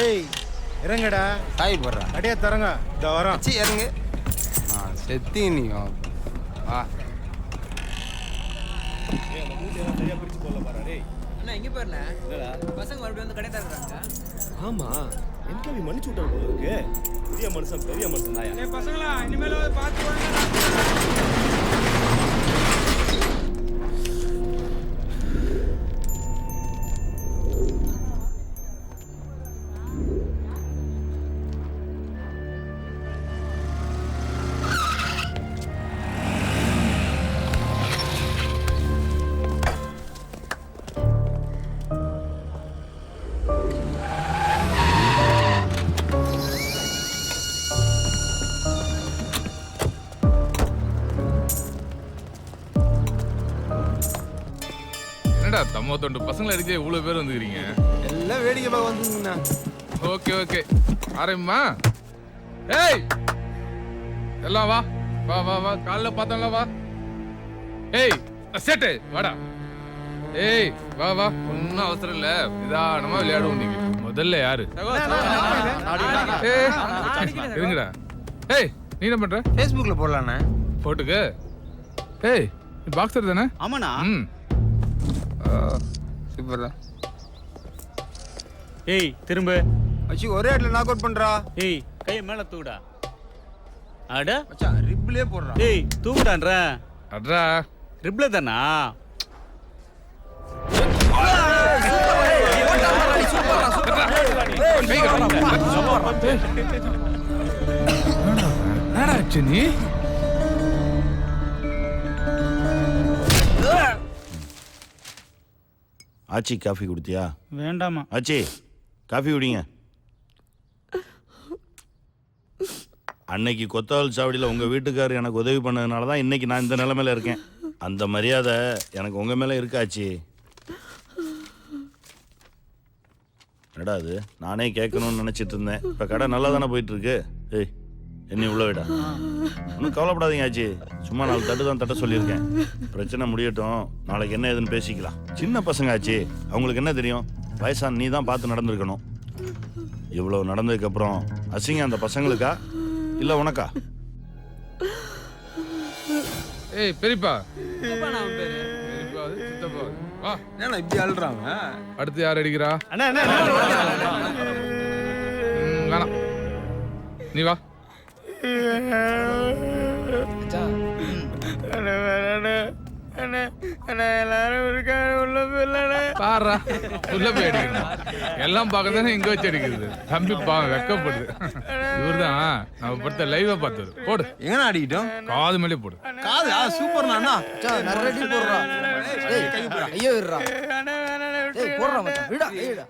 ஏய் இறங்கடா. காய் போடுறேன் அடியே தரங்க இந்த வரோம். அச்சி இறங்கு. நான் செத்தி நீ வா வா அண்ணா எங்க போயிருண்ணே பசங்க மறுபடியும் வந்து கடை தர்றாங்க ஆமா. என்கேவி மன்னிச்சு விட்டாரு போல இருக்கு? பெரிய மனுஷன் பெரிய மனுஷன் தாயா பசங்களா இனிமேல் பார்த்து தொண்டு பசங்களை அடிச்சு இவ்வளவு பேர் வந்துக்கிறீங்க. எல்லாம் வேடிக்கை பார்க்க வந்துங்கண்ணா ஓகே ஓகே. ஆரம்பிமா? ஏய்! எல்லாம் வா வா வா வா. காலைல பார்த்தோம்ல வா. ஏய் சேட்டு வாடா. ஏய் வா வா. ஒன்றும் அவசரம் இல்ல. நிதானமா விளையாடுவோம் நீங்க. முதல்ல யாரு? இருங்கடா. ஏய் நீ என்ன பண்ற? ஃபேஸ்புக்கில் போடலாண்ணே. போட்டுக்கு. ஏய் நீ பாக்ஸர் தானே? ஆமாண்ணா. ம். சூப்பர் தான் ஏய் திரும்ப. அச்சி ஒரே இடத்துல நாக் அவுட் பண்றா. ஏய் கையை மேல தூக்குடா அட. மச்சான் ரிப்லே போடுறா. ஏய் தூக்குடான்ற அட்ரா ரிப்ல தானா? என்னடா ஆச்சு நீ? ஆச்சி காஃபி குடுத்தியா? வேண்டாமா ஆச்சி காஃபி குடிங்க. அன்னைக்கு கொத்தவால் சாவடியில் உங்கள் வீட்டுக்காரர் எனக்கு உதவி பண்ணதுனால தான் இன்னைக்கு நான் இந்த நிலமையில இருக்கேன். அந்த மரியாதை எனக்கு உங்கள் மேலே இருக்காச்சி என்னடா அது நானே கேட்கணும்னு நினச்சிட்டு இருந்தேன். இப்போ கடை நல்லா தானே போயிட்டு இருக்கு? ஏய் என்ன உள்ள விடா. ஒன்றும் கவலைப்படாதீங்க ஆச்சி. சும்மா நாலு தட்டு தான் தட்ட சொல்லியிருக்கேன். பிரச்சனை முடியட்டும். நாளைக்கு என்ன ஏதுன்னு பேசிக்கலாம். சின்ன பசங்க ஆச்சி. அவங்களுக்கு என்ன தெரியும்? வயசான நீ தான் பார்த்து நடந்திருக்கணும். இவ்வளோ நடந்ததுக்கப்புறம் அசிங்கம் அந்த பசங்களுக்கா? இல்லை உனக்கா? ஏய் பெரியப்பா. வா. இப்படி அழுறாங்க? அடுத்து யார் அடிக்கிறா? அண்ணா வேணாம். நீ வா. பாரா உள்ள போய் அடிக்கணும். எல்லாம் பார்க்க தானே இங்க வச்சு அடிக்கிறது. தம்பி பாவம் வெக்கப்படுது. இவர்தான். நம்ம படுத்த லைவா பார்த்தவர். போடு. எங்கண்ணா அடிக்கிட்டோம்? காது மேலே போடு. காது ஆ சூப்பர்ண்ணா அண்ணா. நிறைய போடுறா. ஏய் ஐயோ இருடா. ஏய் போடுறா மச்சான். விடா விடா.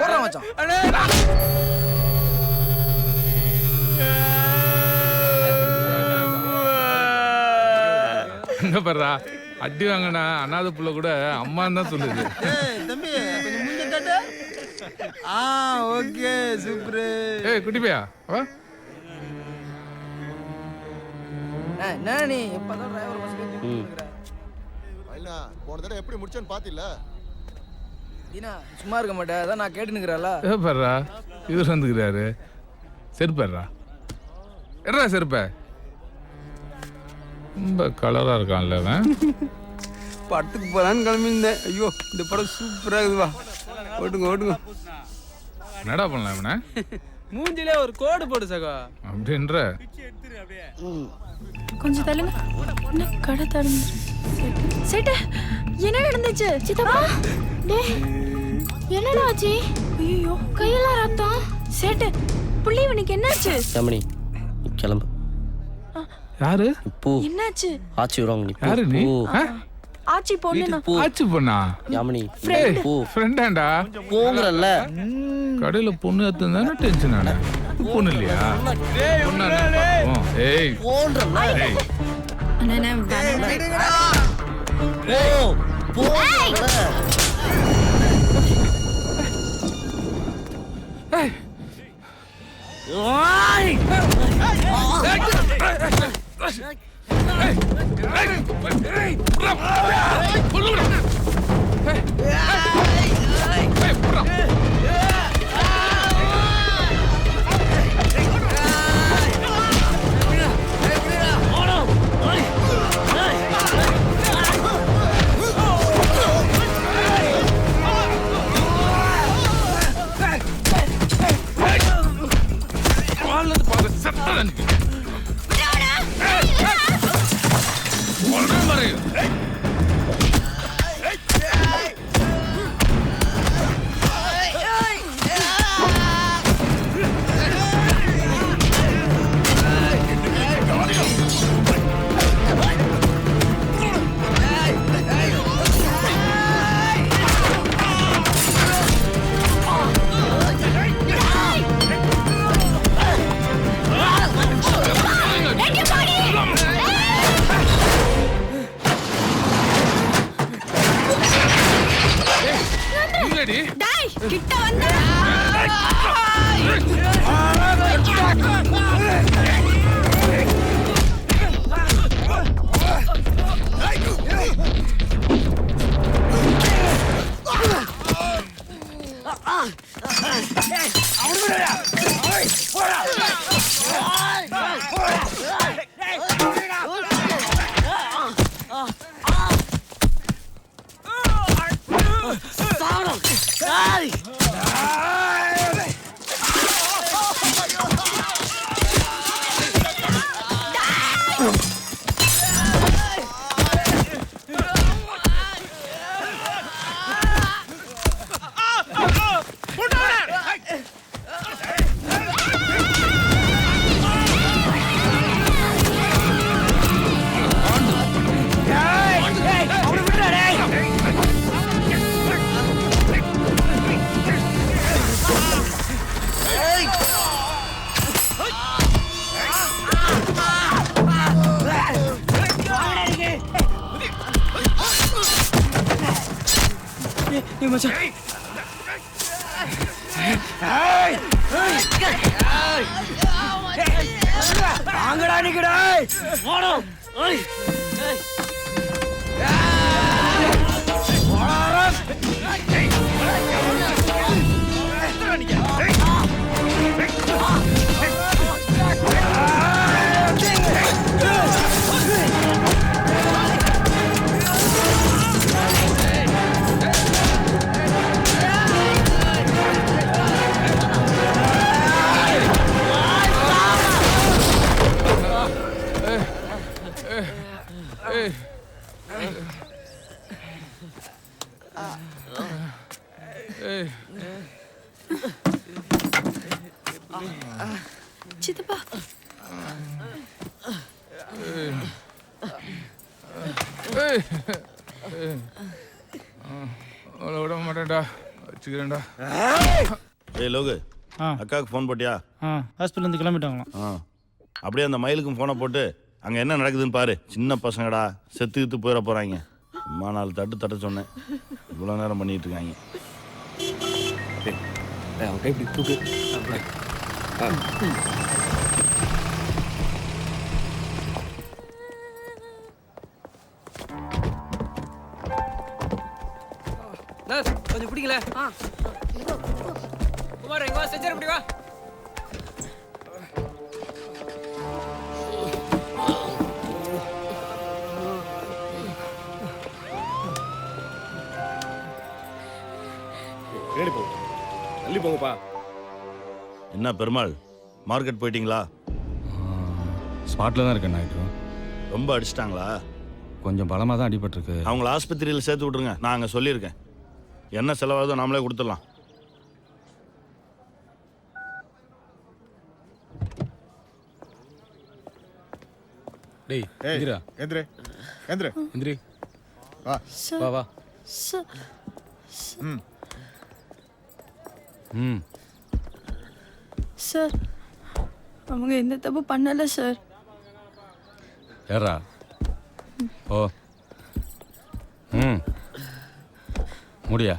போடுறா மச்சான். எங்க பாடுறா அடி வாங்கினா அனாதை புள்ள கூட அம்மான்னு தான் சொல்லுது. தம்பி கொஞ்சம் முஞ்ச தட்டு ஆ ஓகே சூப்பர். ஏய் குட்டி பையா வா. என்ன நீ? எப்பதான் டிரைவர் பஸ் பையனா போன தடவை எப்படி முடிச்சேன்னு பாத்தில தீனா சும்மா இருக்க மாட்டேன் அதான் நான் கேட்டுனுக்குறேன்ல ஏ பாடுறா இவர் வந்துக்கிறாரு. செருப்பாடுறா எட்ரா செருப்ப? ரொம்ப கலரா இருக்கான்ல அவன். படத்துக்கு போலான்னு கிளம்பியிருந்தேன். ஐயோ இந்த படம் சூப்பரா இருக்குதுவா ஓட்டுங்க ஓட்டுங்க. என்னடா பண்ணலாம் இவனை? மூஞ்சிலே ஒரு கோடு போடு சகோ. அப்படின்ற. கொஞ்சம் தள்ளுங்க. என்ன கடை திறந்து சேட்டு என்ன நடந்துச்சு சித்தப்பா? டேய் என்னடா ஆச்சு? ஐயோ கையெல்லாம் ரத்தம். சேட்டு புள்ளி இவனுக்கு என்னாச்சு? ரமணி கிளம்பு. யாரு நீ போ என்னாச்சு ஆச்சி போ, யாரு நீ ஆ? ஆச்சி பொண்ணு போ ஆச்சு பொண்ணா யாமினி போ ஃப்ரெண்டாண்டா போங்கறல்ல கடையில பொண்ணு எடுத்து தானே டென்ஷன் ஆன பொண்ணு இல்லையா பொண்ணா என்னன்னு பார்ப்போம். ஏய் போன்றல்ல ஏய் அண்ணா. போ போங்கறல்ல ஏய் Hey! Hey! Hey! ஏய் ஏய். அவளை விட மாட்டேன்டா. வச்சுக்கிறேன்டா. ஏய் லோகு. ஆ. அக்காவுக்கு ஃபோன் போட்டியா? ஆ ஹாஸ்பிட்டலேருந்து கிளம்பிட்டாங்களாம் ஆ. அப்படியே அந்த மயிலுக்கும் ஃபோனை போட்டு அங்கே என்ன நடக்குதுன்னு பாரு. சின்ன பசங்கடா. செத்து கித்து போயிட போகிறாங்க அம்மா நாலு தட்டு தட்ட சொன்னேன். இவ்வளோ நேரம் பண்ணிட்டு இருக்காங்க. அவன் கை இப்படி தூக்கு. கொஞ்சம் பிடிக்கல குமார் எங்க வா செஞ்சாரு இப்படி வா தள்ளி போங்கப்பா. என்ன பெருமாள்? மார்க்கெட் போயிட்டீங்களா? ஸ்பாட்டில் தான் இருக்கேன் நாய்க்கு ரொம்ப அடிச்சிட்டாங்களா? கொஞ்சம் பலமாக தான் அடிபட்டிருக்கு. அவங்கள ஆஸ்பத்திரியில் சேர்த்து விட்ருங்க நான் அங்கே சொல்லியிருக்கேன். என்ன செலவாகுதோ நாமளே கொடுத்துடலாம். டேய் எந்திரா. எந்திரே எந்திரே. எந்திரி. சார் வா வா. சார் ம். சார் அவங்க எந்த தப்பு பண்ணல சார் ஏறா ஓ ம். முடியா?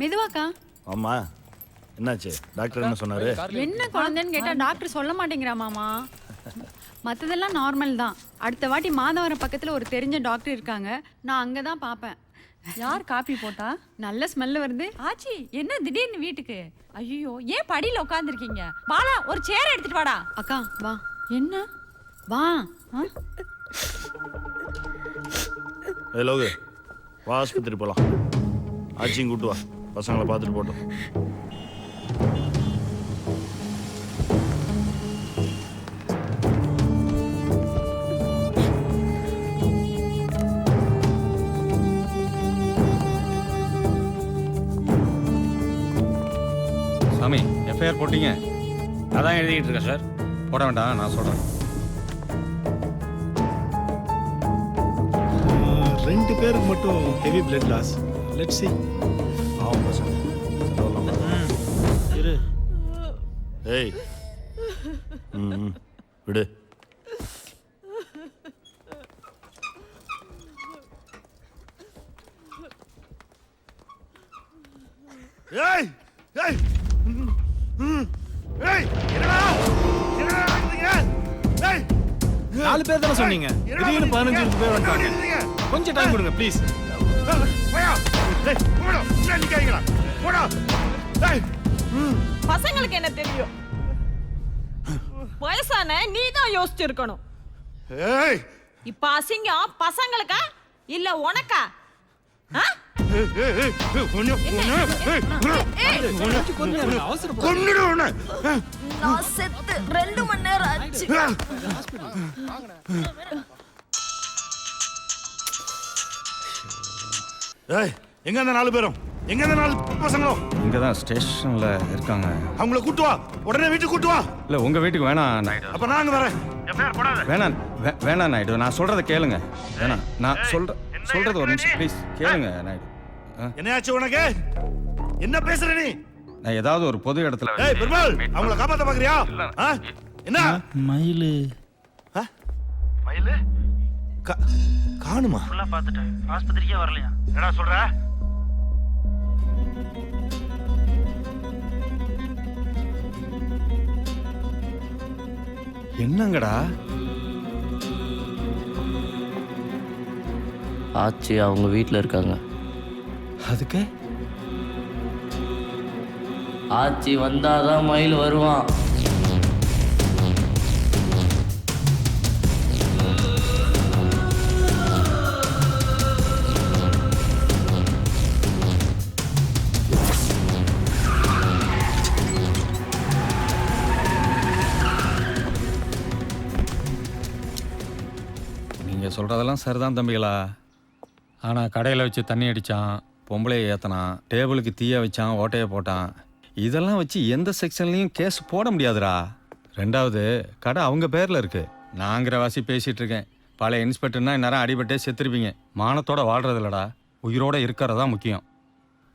மெதுவாக்கா? ஆமா. என்னாச்சு? டாக்டர் என்ன சொன்னாரு? என்ன குழந்தைன்னு கேட்டா டாக்டர் சொல்ல மாட்டேங்கிறா மாமா. மத்ததெல்லாம் நார்மல் தான். அடுத்த வாட்டி மாதவரம் பக்கத்துல ஒரு தெரிஞ்ச டாக்டர் இருக்காங்க. நான் அங்க தான் பார்ப்பேன் யார் காப்பி போட்டா? நல்ல ஸ்மெல் வருது. ஆச்சி என்ன திடீர்னு வீட்டுக்கு? ஐயோ ஏன் படியில உட்காந்துருக்கீங்க பாலா ஒரு சேர் எடுத்துட்டு வாடா. அக்கா வா. என்ன? வா. லோகு வா ஆஸ்பத்திரி போகலாம் ஆச்சியும் கூட்டு வா. பசங்களை பார்த்துட்டு போட்டோம். சாமி எஃப்ஐஆர் போட்டீங்க? அதான் எழுதிக்கிட்டு இருக்கேன் சார். போட வேண்டாம் நான் சொல்கிறேன் ரெண்டு பேருக்கு மட்டும் heavy blood loss let see ஏய். ம். விடு. ஏய் ஏய். ஏய் என்னடா? என்னடா நடக்குதுங்க? ஏய். நாலு பேர் தானே சொன்னீங்க? திடீர்னு பதினஞ்சு இருபது பேர் வந்துட்டாங்க கொஞ்சம் டைம் கொடுங்க ப்ளீஸ் பசங்களுக்கு என்ன தெரியும்? வயசான நீ தான் யோசிச்சிருக்கணும் இப்ப அசிங்கம் பசங்களுக்கா? இல்ல உனக்கா? செத்து ரெண்டு மணி நேரம் ஆச்சு. ஏய் எங்க அந்த நாலு பேரும்? எங்க நாலு பசங்களும் இங்கே தான் ஸ்டேஷனில் இருக்காங்க. அவங்கள கூட்டு வா. உடனே வீட்டுக்கு கூட்டு வா. இல்லை உங்கள் வீட்டுக்கு வேணாம் நாயுடு. அப்ப நாங்க வரேன். வேணாம் வே- வேணாம் நாயுடு. நான் சொல்கிறத கேளுங்க. வேணாம் நான் சொல்ற சொல்கிறது ஒரு நிமிஷம் ப்ளீஸ் கேளுங்க நாயுடு. ஆ, என்னையாச்சு உனக்கு? என்ன பேசுற நீ? நான் ஏதாவது ஒரு பொது இடத்துல ஏய் பெருமாள் அவங்கள காப்பாத்த பாக்குறியா? ஆ? என்ன? மயிலு. மயிலு? கா- காணுமா? பார்த்துட்டேன். ஆஸ்பத்திரிக்கே வரலையா? என்னடா சொல்ற? என்னங்கடா? ஆச்சி அவங்க வீட்டில் இருக்காங்க. அதுக்கு? ஆச்சி வந்தாதான் மயில் வருவான். சொல்கிறதெல்லாம் சரிதான் தம்பிகளா? ஆனால் கடையில் வச்சு தண்ணி அடித்தான் பொம்பளையை ஏற்றினான் டேபிளுக்கு தீய வச்சான் ஓட்டையை போட்டான். இதெல்லாம் வச்சு எந்த செக்ஷன்லையும் கேஸ் போட முடியாதுடா. ரெண்டாவது கடை அவங்க பேரில் இருக்கு. நாங்கிற வாசி பேசிகிட்டு இருக்கேன். பழைய இன்ஸ்பெக்டர்னா இந்நேரம் அடிபட்டே செத்துருப்பீங்க. மானத்தோட வாழ்றது இல்லடா உயிரோட இருக்கிறதா முக்கியம்.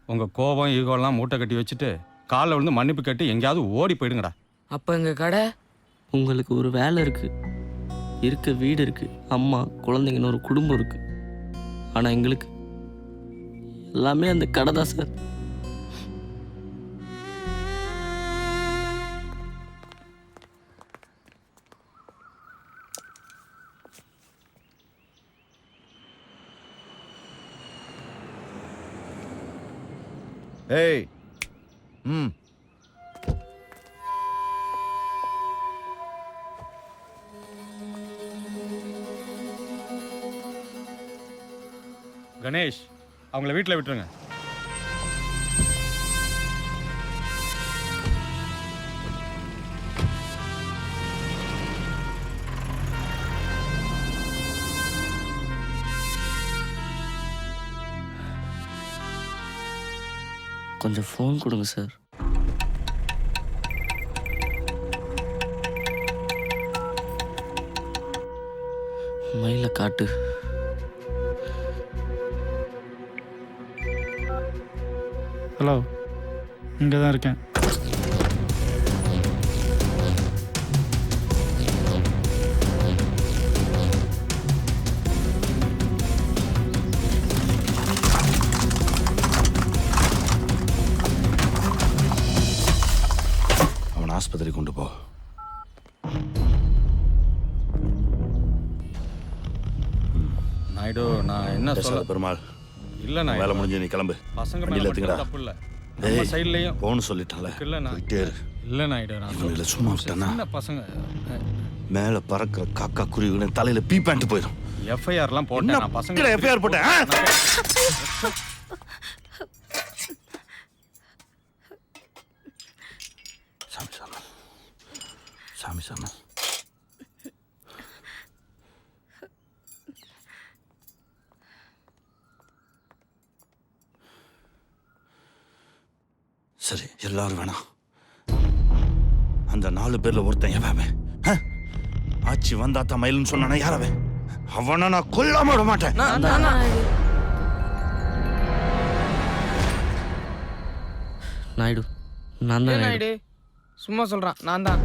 உங்கள் கோபம் ஈகோலாம் மூட்டை கட்டி வச்சுட்டு காலில் விழுந்து மன்னிப்பு கட்டி எங்கேயாவது ஓடி போயிடுங்கடா. அப்ப எங்க கடை? உங்களுக்கு ஒரு வேலை இருக்கு. இருக்க வீடு இருக்குது அம்மா குழந்தைங்கன்னு ஒரு குடும்பம் இருக்குது ஆனால் எங்களுக்கு எல்லாமே அந்த கடை தான் சார். ஏய் ம். கணேஷ் அவங்கள வீட்டில் விட்டுருங்க. கொஞ்சம் ஃபோன் கொடுங்க சார் மயில காட்டு. ஹலோ இங்கே தான் இருக்கேன். அவன் ஆஸ்பத்திரி கொண்டு போ. நாயுடு நான் என்ன சொல்ல பெருமாள். இல்லை வேலை முடிஞ்சு நீ கிளம்பு. பசங்க மேல. மட்டும் தப்பு இல்லை. நம்ம டேய் சைட்லேயும் போன்னு சொல்லிட்டால இல்லை நான். போயிட்டே இரு. இல்லை நாயுடு நான் இவனுங்களை சும்மா விட்டேன்னா சின்ன பசங்க மேல பறக்கிற காக்கா குருவின தலையில பீ பேண்ட் போயிடும் எஃப்ஐஆர்லாம் போட்டேன் நான் பசங்க எஃப்ஐஆர் போட்டேன் ஆ? சாமி சாமி சாமி சாமி சரி எல்லாரும் வேணாம். அந்த நாலு பேர்ல ஒருத்தன் எவன்? ஆச்சி வந்தாத்தா மயிலுன்னு சொன்னானா யார் அவன்? நான் கொல்லாம விட மாட்டேன். நாயுடு நான் தான் நாயுடு? சும்மா சொல்றான் நான் தான்.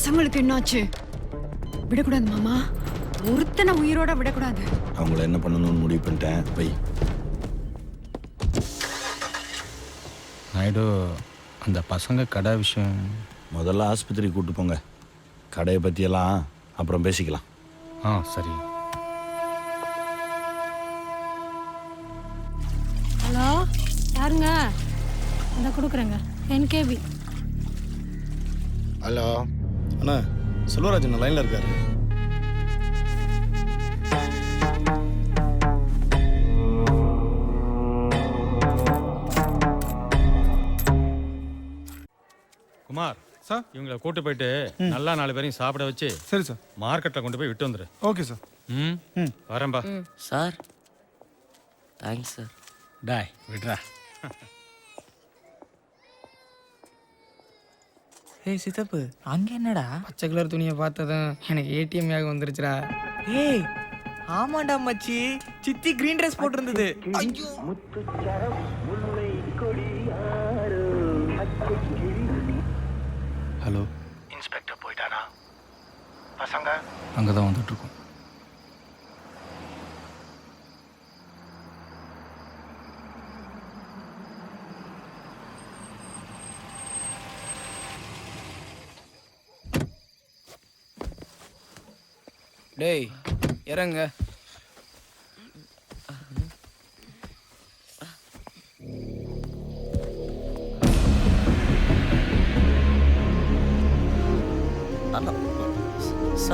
பசங்களுக்கு என்னாச்சு? விடக்கூடாது மாமா. ஒருத்தனை உயிரோட விடக்கூடாது. அவங்கள என்ன பண்ணணும்னு முடிவு பண்ணிட்டேன். பை நாயுடு அந்த பசங்க கடை விஷயம். முதல்ல ஆஸ்பத்திரி கூட்டு போங்க. கடையை பற்றியெல்லாம் அப்புறம் பேசிக்கலாம். ஆ சரி. ஹலோ யாருங்க? இந்த கொடுக்குறேங்க. என்கேபி. ஹலோ. அண்ணா செல்வராஜன் லைன்ல இருக்காரு. குமார் சார்? இவங்களை கூட்டு போயிட்டு நல்லா நாலு பேரையும் சாப்பிட வச்சு சரி சார். மார்க்கெட்டில் கொண்டு போய் விட்டு வந்துரு. Okay sir. ம்? ம். வரேன்பா. Sir thanks sir. டாய் விட்றா. ஏய் சித்தப்பு அங்க என்னடா? பச்சை கலர் துணியை பார்த்ததும் எனக்கு ஏடிஎம் யாக வந்துருச்சுடா. ஏய் ஆமாண்டா மச்சி. சித்தி கிரீன் ட்ரெஸ் போட்டிருந்தது. ஐயோ ஹலோ இன்ஸ்பெக்டர் போயிட்டானா பசங்க? அங்கே தான் வந்துட்டுருக்கோம். டேய் இறங்க.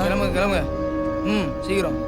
கிளம்புங்க கிளம்புங்க ம் சீக்கிரம்.